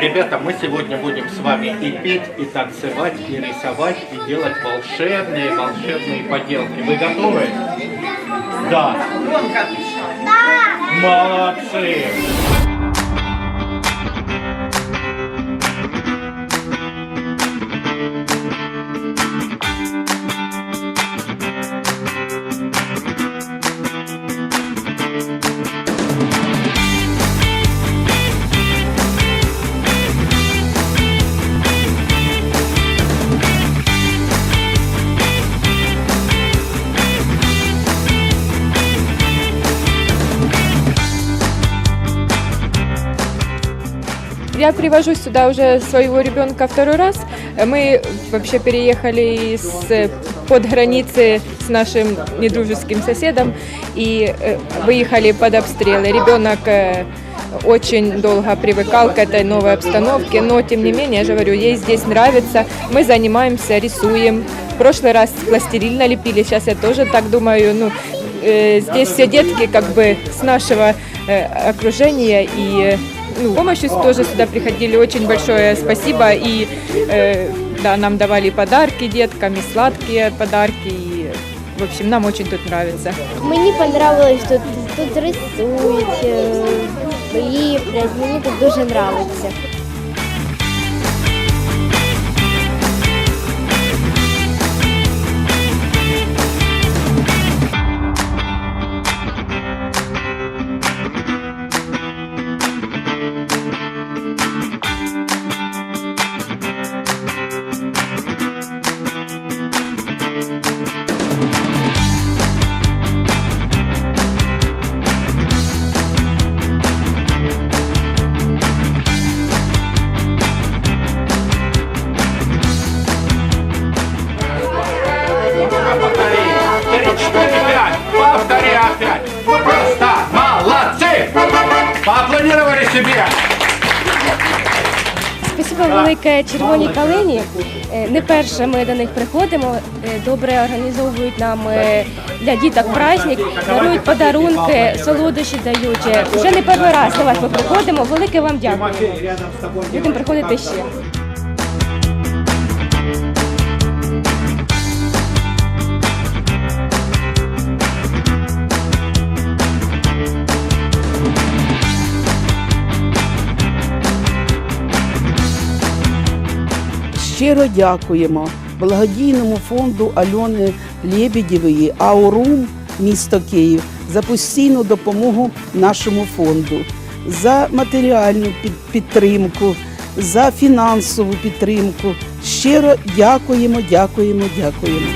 Ребята, мы сегодня будем с вами и петь, и танцевать, и рисовать, и делать волшебные, волшебные поделки. Вы готовы? Да. Молодцы! Я привожу сюда уже своего ребенка второй раз. Мы вообще переехали с под границы с нашим недружеским соседом и э, выехали под обстрелы. Ребенок э, очень долго привыкал к этой новой обстановке, но тем не менее, я же говорю, ей здесь нравится. Мы занимаемся, рисуем. В прошлый раз пластилин налепили, сейчас я тоже так думаю. Ну, э, здесь все детки как бы с нашего э, окружения и ну, помощью тоже сюда приходили. Очень большое спасибо. И э, да, нам давали подарки деткам, и сладкие подарки. И, в общем, нам очень тут нравится. Мені понравилось тут, тут рисують, е, ліплять, мені тут дуже подобається. Спасибо велике червоній калині. Е, Не перше ми до них приходимо. е, Добре організовують нам е, для діток праздник, дарують подарунки, солодощі дають. Вже не перший раз до вас ми приходимо. Велике вам дякую. Будемо приходити ще. Щиро дякуємо благодійному фонду Альони Лєбідєвої Аурум місто Київ за постійну допомогу нашому фонду, за матеріальну під- підтримку, за фінансову підтримку. Щиро дякуємо, дякуємо, дякуємо.